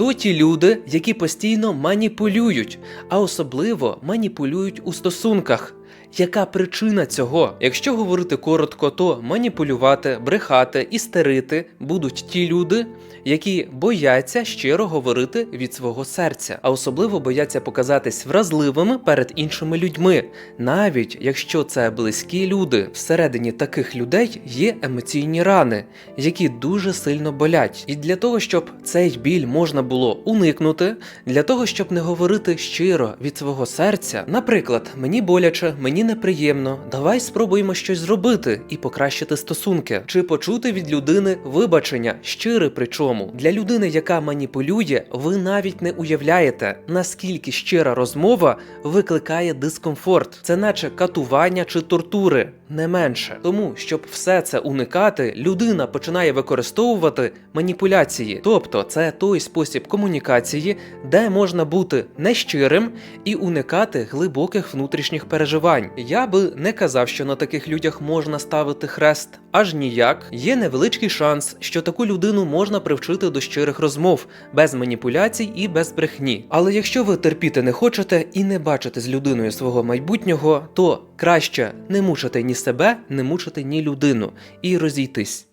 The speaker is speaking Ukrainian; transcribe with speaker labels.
Speaker 1: Хто ті люди, які постійно маніпулюють, а особливо маніпулюють у стосунках? Яка причина цього? Якщо говорити коротко, то маніпулювати, брехати, істерити будуть ті люди, які бояться щиро говорити від свого серця, а особливо бояться показатись вразливими перед іншими людьми, навіть якщо це близькі люди. Всередині таких людей є емоційні рани, які дуже сильно болять. І для того, щоб цей біль можна було уникнути, для того, щоб не говорити щиро від свого серця, наприклад, мені боляче, мені неприємно, давай спробуємо щось зробити і покращити стосунки, чи почути від людини вибачення, щире причому. Для людини, яка маніпулює, ви навіть не уявляєте, наскільки щира розмова викликає дискомфорт. Це наче катування чи тортури, не менше. Тому, щоб все це уникати, людина починає використовувати маніпуляції. Тобто, це той спосіб комунікації, де можна бути нещирим і уникати глибоких внутрішніх переживань. Я би не казав, що на таких людях можна ставити хрест, аж ніяк. Є невеличкий шанс, що таку людину можна привчити до щирих розмов, без маніпуляцій і без брехні. Але якщо ви терпіти не хочете і не бачите з людиною свого майбутнього, то краще не мучити ні себе, не мучити ні людину і розійтись.